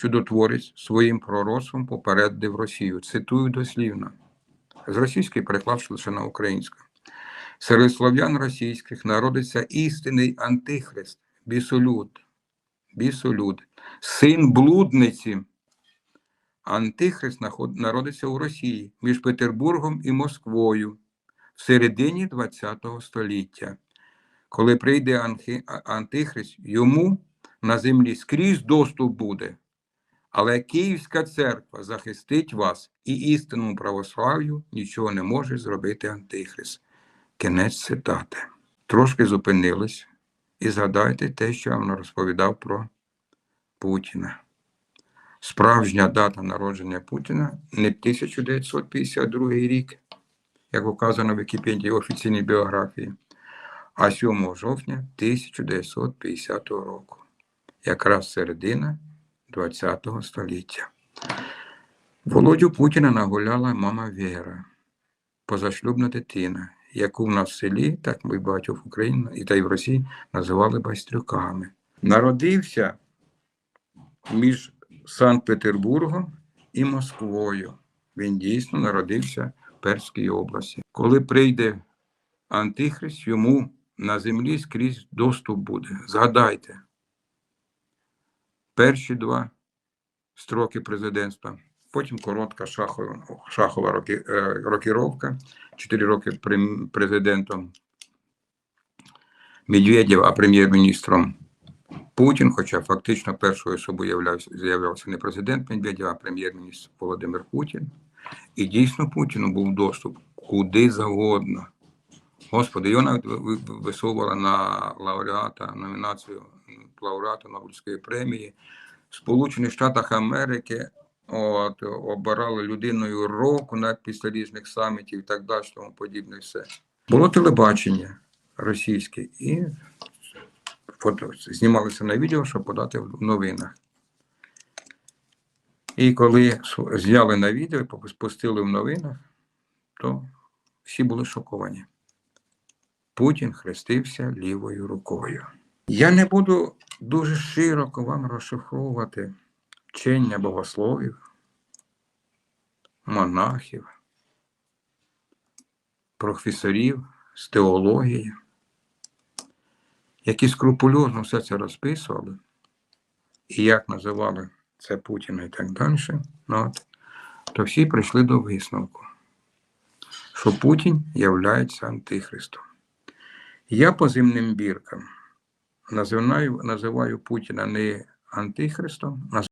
чудотворець своїм пророцтвом попередив Росію. Цитую дослівно. З російської переклав лише на українську. Серед слов'ян російських народиться істинний антихрист, бісолюд, бісолюд, син блудниці. Антихрист народиться у Росії між Петербургом і Москвою в середині ХХ століття. Коли прийде антихрист, йому на землі скрізь доступ буде. Але Київська церква захистить вас, і істинному православ'ю нічого не може зробити антихрист. Кінець цитати. Трошки зупинились і згадайте те, що я вам розповідав про Путіна. Справжня дата народження Путіна не 1952 рік, як указано в Вікіпедії офіційній біографії, а 7 жовтня 1950 року, якраз середина ХХ століття. Володю Путіна нагуляла мама Вера, позашлюбна дитина, яку в нас в селі, так і багатьох в Україні і та й в Росії називали байстрюками. Народився між Санкт-Петербургом і Москвою. Він дійсно народився в Перській області. Коли прийде Антихрист, йому на землі скрізь доступ буде. Згадайте, перші два строки президентства, потім коротка шахова, шахова роки, е, рокіровка, 4 роки президентом Медведєв, а прем'єр-міністром Путін, хоча фактично першою особою являвся, з'являвся не президент Медведєв, а прем'єр-міністр Володимир Путін. І дійсно Путіну був доступ куди завгодно. Господи, його навіть ви- ви- на лауреата, номінацію лауреата Нобелівської премії. В Сполучених Штатах Америки от, обирали людиною року навіть після різних самітів і так далі, тому подібне все. Було телебачення російське і фото знімалися на відео, щоб подати в новинах. І коли зняли на відео і спустили в новинах, то всі були шоковані. Путін хрестився лівою рукою. Я не буду дуже широко вам розшифровувати вчення богословів, монахів, професорів з теології, які скрупульозно все це розписували, і як називали це Путіна і так далі, ну, от, то всі прийшли до висновку, що Путін являється антихристом. Я по земним біркам називаю, називаю Путіна не антихристом,